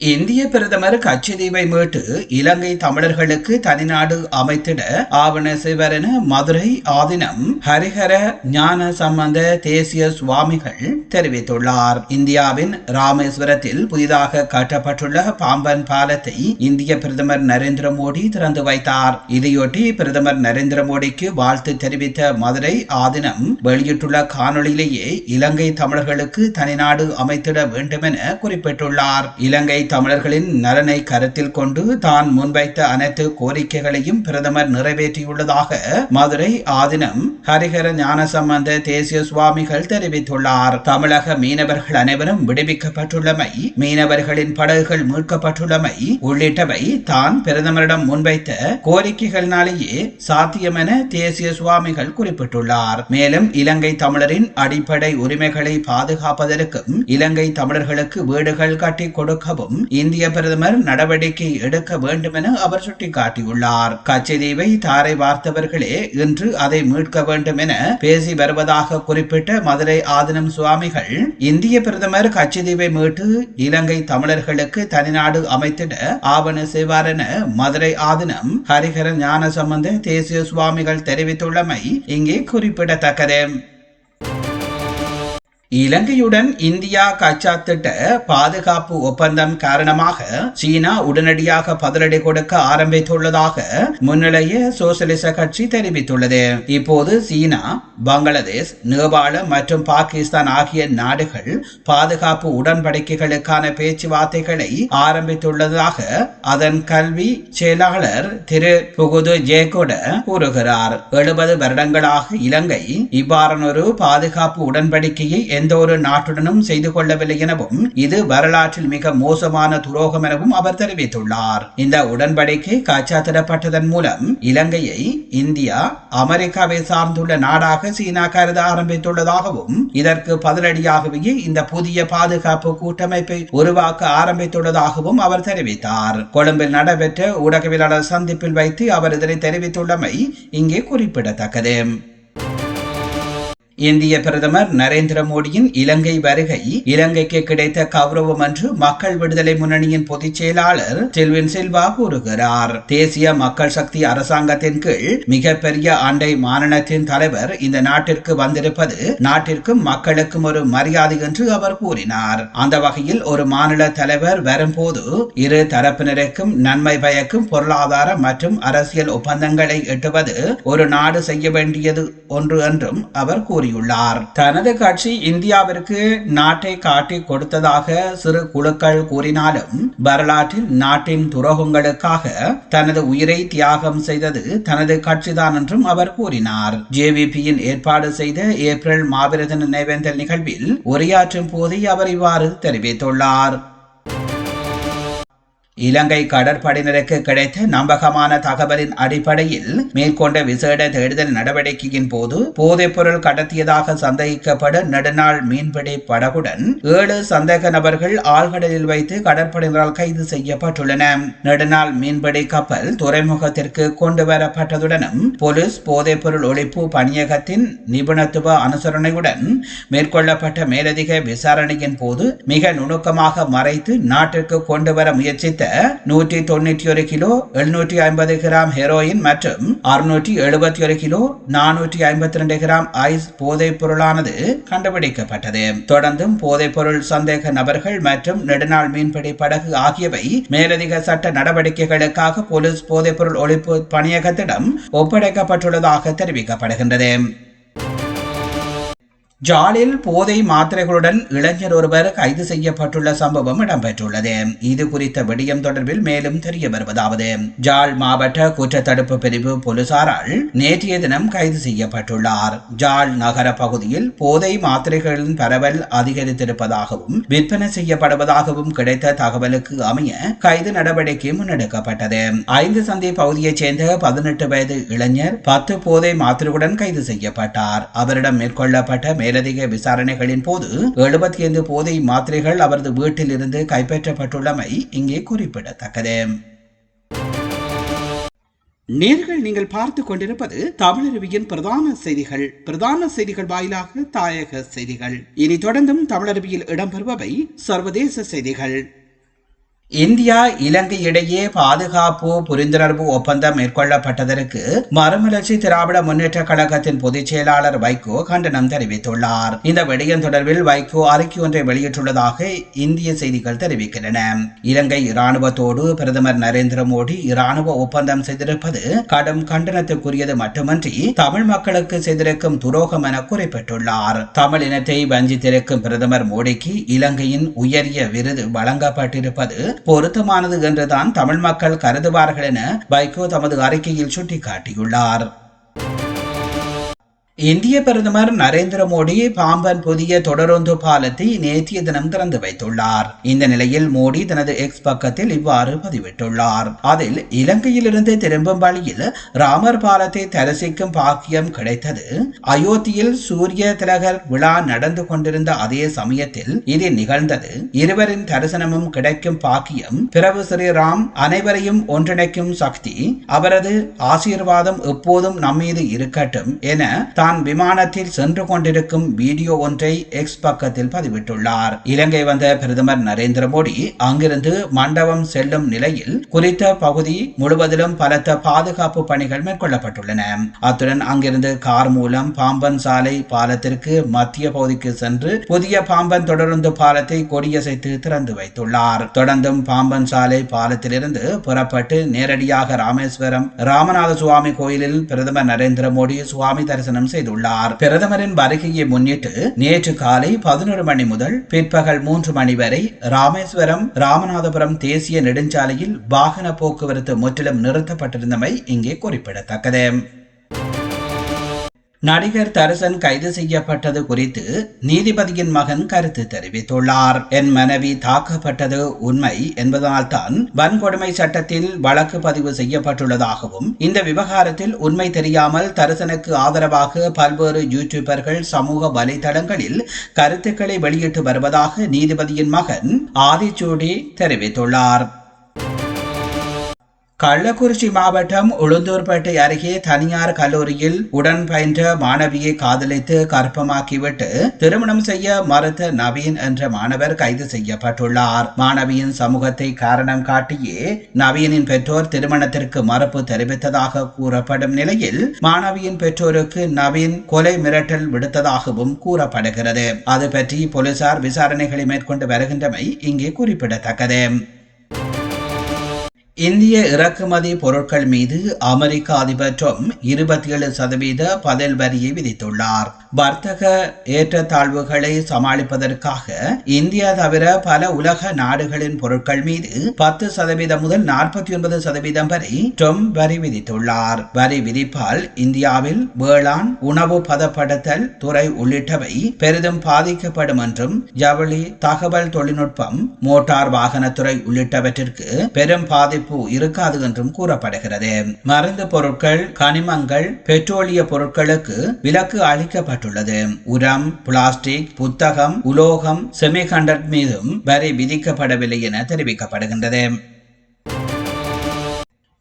இந்திய பிரதமர் கச்சதீவை மீட்டு இலங்கை தமிழர்களுக்கு தனிநாடு அமைத்திட ஆவண சிவரன மதுரை ஆதினம் ஹரிஹர ஞான சம்பந்த தேசிய சுவாமிகள் தெரிவித்துள்ளார். இந்தியாவின் ராமேஸ்வரத்தில் புதிதாக கட்டப்பட்டுள்ள பாம்பன் பாலத்தை இந்திய பிரதமர் நரேந்திர மோடி திறந்து வைத்தார். இதையொட்டி பிரதமர் நரேந்திர மோடிக்கு வாழ்த்து தெரிவித்த மதுரை ஆதினம் வெளியிட்டுள்ள காணொளியிலேயே இலங்கை தமிழர்களுக்கு தனிநாடு அமைத்திட வேண்டும் என குறிப்பிட்டுள்ளார். இலங்கை தமிழர்களின் நலனை கருத்தில் கொண்டு தான் முன்வைத்த அனைத்து கோரிக்கைகளையும் பிரதமர் நிறைவேற்றியுள்ளதாக மதுரை ஆதினம் ஹரிஹர ஞானசம்பந்த தேசிய சுவாமிகள் தெரிவித்துள்ளார். தமிழக மீனவர்கள் அனைவரும் விடுவிக்கப்பட்டுள்ளமை மீனவர்களின் படகுகள் மீட்கப்பட்டுள்ளமை உள்ளிட்டவை தான் பிரதமரிடம் முன்வைத்த கோரிக்கைகளினாலேயே சாத்தியம் என தேசிய சுவாமிகள் குறிப்பிட்டுள்ளார். மேலும் இலங்கை தமிழரின் அடிப்படை உரிமைகளை பாதுகாப்பதற்கும் இலங்கை தமிழர்களுக்கு வீடுகள் கட்டி கொடுக்கவும் இந்திய பிரதமர் நடவடிக்கை எடுக்க வேண்டும் என அவர் சுட்டிக்காட்டியுள்ளார். கச்சதீவை தாரை பார்த்தவர்களே இன்று அதை மீட்க வேண்டும் என பேசி வருவதாக குறிப்பிட்ட மதுரை ஆதினம் சுவாமிகள் இந்திய பிரதமர் கச்சதீவை மீட்டு இலங்கை தமிழர்களுக்கு தனிநாடு அமைத்திட ஆவண செய்வார் என மதுரை ஆதினம் ஹரிஹர ஞான சம்பந்த தேசிய சுவாமிகள் தெரிவித்துள்ளமை இங்கே குறிப்பிடத்தக்கது. இலங்கையுடன் இந்தியா கச்சா திட்ட பாதுகாப்பு ஒப்பந்தம் காரணமாக சீனா உடனடியாக பதிலடி கொடுக்க ஆரம்பித்துள்ளதாக முன்னிலைய சோசியலிச கட்சி தெரிவித்துள்ளது. இப்போது சீனா பங்களாதேஷ் நேபாளம் மற்றும் பாகிஸ்தான் ஆகிய நாடுகள் பாதுகாப்பு உடன்படிக்கைகளுக்கான பேச்சுவார்த்தைகளை ஆரம்பித்துள்ளதாக அதன் கல்வி செயலாளர் திரு புகுது ஜேகோட கூறுகிறார். எழுபது வருடங்களாக இலங்கை இவ்வாறானொரு பாதுகாப்பு உடன்படிக்கையை எந்த ஒரு நாட்டுடனும் செய்து கொள்ளவில்லை எனவும் இது வரலாற்றில் மிக மோசமான துரோகம் எனவும் அவர் தெரிவித்துள்ளார். இந்த உடன்படிக்கை காச்சாத்திடப்பட்டதன் மூலம் இலங்கையை இந்தியா அமெரிக்காவை சார்ந்துள்ள நாடாக சீனா கருத ஆரம்பித்துள்ளதாகவும் இதற்கு பதிலடியாகவே இந்த புதிய பாதுகாப்பு கூட்டமைப்பை உருவாக்க ஆரம்பித்துள்ளதாகவும் அவர் தெரிவித்தார். கொழும்பில் நடைபெற்ற ஊடகவியலாளர் சந்திப்பில் வைத்து அவர் இதனை தெரிவித்துள்ளமை இங்கே குறிப்பிடத்தக்கது. இந்திய பிரதமர் நரேந்திர மோடியின் இலங்கை வருகை இலங்கைக்கு கிடைத்த கௌரவம் என்று மக்கள் விடுதலை முன்னணியின் பொதுச் செயலாளர் செல்வின் சில்வா கூறுகிறார். தேசிய மக்கள் சக்தி அரசாங்கத்தின் கீழ் மிகப்பெரிய அண்டை மாநிலத்தின் தலைவர் இந்த நாட்டிற்கு வந்திருப்பது நாட்டிற்கும் மக்களுக்கும் ஒரு மரியாதை என்று அவர் கூறினார். அந்த வகையில் ஒரு மாநில தலைவர் வரும்போது இரு தரப்பினருக்கும் நன்மை பயக்கும் பொருளாதார மற்றும் அரசியல் ஒப்பந்தங்களை எட்டுவது ஒரு நாடு செய்ய வேண்டியது ஒன்று என்றும் அவர் கூறினார் கூறியுள்ளார். தனது கட்சி இந்தியாவிற்கு நாட்டை காட்டி கொடுத்ததாக சிறு குழுக்கள் கூறினாலும் வரலாற்றில் நாட்டின் துரோகங்களுக்காக தனது உயிரை தியாகம் செய்தது தனது கட்சிதான் என்றும் அவர் கூறினார். ஜேவிபியின் ஏற்பாடு செய்த ஏப்ரல் மாவீரதன் நினைவேந்தல் நிகழ்வில் உரையாற்றும் போதே அவர் இவ்வாறு தெரிவித்துள்ளார். இலங்கை கடற்படையினருக்கு கிடைத்த நம்பகமான தகவலின் அடிப்படையில் மேற்கொண்ட விசேட தேடுதல் நடவடிக்கையின் போது போதைப்பொருள் கடத்தியதாக சந்தேகிக்கப்படும் நெடுநாள் மீன்பிடி படகுடன் ஏழு சந்தேக நபர்கள் ஆழ்கடலில் வைத்து கடற்படையினரால் கைது செய்யப்பட்டுள்ளன. நெடுநாள் மீன்பிடி கப்பல் துறைமுகத்திற்கு கொண்டு வரப்பட்டதுடனும் போலீஸ் போதைப்பொருள் ஒழிப்பு பணியகத்தின் நிபுணத்துவ அனுசரணையுடன் மேற்கொள்ளப்பட்ட மேலதிக விசாரணையின் போது மிக நுணுக்கமாக மறைத்து நாட்டிற்கு கொண்டு வர முயற்சித்த நூற்றி தொண்ணூற்றி ஒரு கிலோ எழுநூற்றி ஐம்பது கிராம் ஹெரோயின் மற்றும் அறுநூற்றி எழுபத்தி ஒரு கிலோ நானூற்றி ஐம்பத்தி ரெண்டு கிராம் ஐஸ் போதைப் பொருளானது கண்டுபிடிக்கப்பட்டது. தொடர்ந்தும் போதைப் பொருள் சந்தேக நபர்கள் மற்றும் நெடுநாள் மீன்பிடி படகு ஆகியவை மேலதிக சட்ட நடவடிக்கைகளுக்காக போலீஸ் போதைப் பொருள் ஒழிப்பு பணியகத்திடம் ஒப்படைக்கப்பட்டுள்ளதாக தெரிவிக்கப்படுகின்றது. ஜாலில் போதை மாத்திரைகளுடன் இளைஞர் ஒருவர் கைது செய்யப்பட்டுள்ள சம்பவம் இடம்பெற்றுள்ளது. இது குறித்த விடயம் தொடர்பில் மேலும் தெரிய வருவதாவது. ஜால் மாவட்ட குற்றத்தடுப்பு பிரிவு போலீசாரால் நேற்றைய தினம் கைது செய்யப்பட்டுள்ளார். ஜால் நகர பகுதியில் போதை மாத்திரைகளின் பரவல் அதிகரித்திருப்பதாகவும் விற்பனை செய்யப்படுவதாகவும் கிடைத்த தகவலுக்கு அமைய கைது நடவடிக்கை முன்னெடுக்கப்பட்டது. ஐந்து சந்தை பகுதியைச் சேர்ந்த பதினெட்டு வயது இளைஞர் பத்து போதை மாத்திரையுடன் கைது செய்யப்பட்டார். அவரிடம் மேற்கொள்ளப்பட்ட மேலதிக விசாரணைகளின் போது எழுபத்தி ஐந்து போதை மாத்திரைகள் அவரது வீட்டில் இருந்து கைப்பற்றப்பட்டுள்ளமை இங்கே குறிப்பிடத்தக்கது. நேர்கள் நீங்கள் பார்த்து கொண்டிருப்பது தமிழருவியின் பிரதான செய்திகள். பிரதான செய்திகள் வாயிலாக தாயக செய்திகள். இனி தொடர்ந்தும் தமிழருவியில் இடம்பெறுபவை சர்வதேச செய்திகள். இந்தியா இலங்கை இடையே பாதுகாப்பு புரிந்துணர்வு ஒப்பந்தம் மேற்கொள்ளப்பட்டதற்கு மறுமலர்ச்சி திராவிட முன்னேற்ற கழகத்தின் பொதுச் செயலாளர் வைகோ கண்டனம் தெரிவித்துள்ளார். இந்த விடயம் தொடர்பில் வைகோ அறிக்கை ஒன்றை வெளியிட்டுள்ளதாக இந்திய செய்திகள் தெரிவிக்கின்றன. இலங்கை இராணுவத்தோடு பிரதமர் நரேந்திர மோடி இராணுவ ஒப்பந்தம் செய்திருப்பது கடும் கண்டனத்துக்குரியது மட்டுமன்றி தமிழ் மக்களுக்கு செய்திருக்கும் துரோகம் என குறிப்பிட்டுள்ளார். தமிழ் இனத்தை வஞ்சித்திருக்கும் பிரதமர் மோடிக்கு இலங்கையின் உயரிய விருது வழங்கப்பட்டிருப்பது பொருத்தமானது என்றுதான் தமிழ் மக்கள் கருதுவார்கள் என வைகோ தமது அறிக்கையில் சுட்டிக்காட்டியுள்ளார். இந்திய பிரதமர் நரேந்திர மோடி பாம்பன் புதிய தொடரொந்து பாலத்தை நேற்றைய தினம் திறந்து வைத்துள்ளார். இந்த நிலையில் மோடி தனது எக்ஸ் பக்கத்தில் இவ்வாறு பதிவிட்டுள்ளார். அதில் இலங்கையிலிருந்து திரும்பும் வழியில் ராமர் பாலத்தை தரிசிக்கும் பாக்கியம் கிடைத்தது. அயோத்தியில் சூரிய திலகர் விழா நடந்து கொண்டிருந்த அதே சமயத்தில் இது நிகழ்ந்தது. இருவரின் தரிசனமும் கிடைக்கும் பாக்கியம் பிரபு ஸ்ரீராம் அனைவரையும் ஒன்றிணைக்கும் சக்தி அவரது ஆசீர்வாதம் எப்போதும் நம்மீது இருக்கட்டும் என தான் விமானத்தில் சென்று கொண்டிருக்கும் வீடியோ ஒன்றை எக்ஸ் பக்கத்தில் பதிவிட்டுள்ளார். இலங்கை வந்த பிரதமர் நரேந்திர மோடி அங்கிருந்து மண்டபம் செல்லும் நிலையில் குறித்த பகுதி முழுவதிலும் பலத்த பாதுகாப்பு பணிகள் மேற்கொள்ளப்பட்டுள்ளன. அத்துடன் அங்கிருந்து கார் மூலம் பாம்பன் சாலை பாலத்திற்கு மத்திய பகுதிக்கு சென்று புதிய பாம்பன் தொடருந்து பாலத்தை கொடியசைத்து திறந்து வைத்துள்ளார். தொடர்ந்தும் பாம்பன் சாலை பாலத்திலிருந்து புறப்பட்டு நேரடியாக ராமேஸ்வரம் ராமநாத சுவாமி கோயிலில் பிரதமர் நரேந்திர மோடி சுவாமி தரிசனம் செய்துள்ளார். பிரதமரின் வருகையை முன்னிட்டு நேற்று காலை பதினொரு மணி முதல் பிற்பகல் மூன்று மணி வரை ராமேஸ்வரம் ராமநாதபுரம் தேசிய நெடுஞ்சாலையில் வாகன போக்குவரத்து முற்றிலும் நிறுத்தப்பட்டிருந்தமை இங்கே குறிப்பிடத்தக்கது. நடிகர் தரசன் கைது செய்யப்பட்டது குறித்து நீதிபதியின் மகன் கருத்து தெரிவித்துள்ளார். என் மனைவி தாக்கப்பட்டது உண்மை என்பதனால்தான் வன்கொடுமை சட்டத்தில் வழக்கு பதிவு செய்யப்பட்டுள்ளதாகவும் இந்த விவகாரத்தில் உண்மை தெரியாமல் தரசனுக்கு ஆதரவாக பல்வேறு யூடியூபர்கள் சமூக வலைதளங்களில் கருத்துக்களை வெளியிட்டு வருவதாக நீதிபதியின் மகன் ஆதிச்சூடி தெரிவித்துள்ளார். கள்ளக்குறிச்சி மாவட்டம் உளுந்தூர்பேட்டை அருகே தனியார் கல்லூரியில் உடன் பயின்ற மாணவியை காதலித்து கற்பமாக்கிவிட்டு திருமணம் செய்ய மறுத்த நவீன் என்ற மாணவர் கைது செய்யப்பட்டுள்ளார். மாணவியின் சமூகத்தை காரணம் காட்டியே நவீனின் பெற்றோர் திருமணத்திற்கு மறுப்பு தெரிவித்ததாக கூறப்படும் நிலையில் மாணவியின் பெற்றோருக்கு நவீன் கொலை மிரட்டல் விடுத்ததாகவும் கூறப்படுகிறது. அது பற்றி போலீசார் விசாரணைகளை மேற்கொண்டு வருகின்றமை இங்கே குறிப்பிடத்தக்கது. இந்திய இறக்குமதி பொருட்கள் மீது அமெரிக்க அதிபர் ட்ரம்ப் இருபத்தி ஏழு சதவீத பதில் வரியை விதித்துள்ளார். வர்த்தக ஏற்றத்தாழ்வுகளை சமாளிப்பதற்காக இந்தியா தவிர பல உலக நாடுகளின் பொருட்கள் மீது பத்து சதவீதம் முதல் நாற்பத்தி ஒன்பது சதவீதம் வரை ட்ரம்ப் வரி விதித்துள்ளார். வரி விதிப்பால் இந்தியாவில் வேளாண் உணவு பதப்படுத்தல் துறை உள்ளிட்டவை பெரிதும் பாதிக்கப்படும் என்றும் ஜவுளி தகவல் தொழில்நுட்பம் மோட்டார் வாகனத்துறை உள்ளிட்டவற்றிற்கு பெரும் பாதிப்பு இருக்காது என்றும் கூறப்படுகிறது. மருந்து பொருட்கள் கனிமங்கள் பெட்ரோலிய பொருட்களுக்கு விலக்கு அளிக்கப்பட்டுள்ளது. உரம் பிளாஸ்டிக் புத்தகம் உலோகம் செமிகண்டக்ட் மீதும் வரி விதிக்கப்படவில்லை என தெரிவிக்கப்படுகின்றது.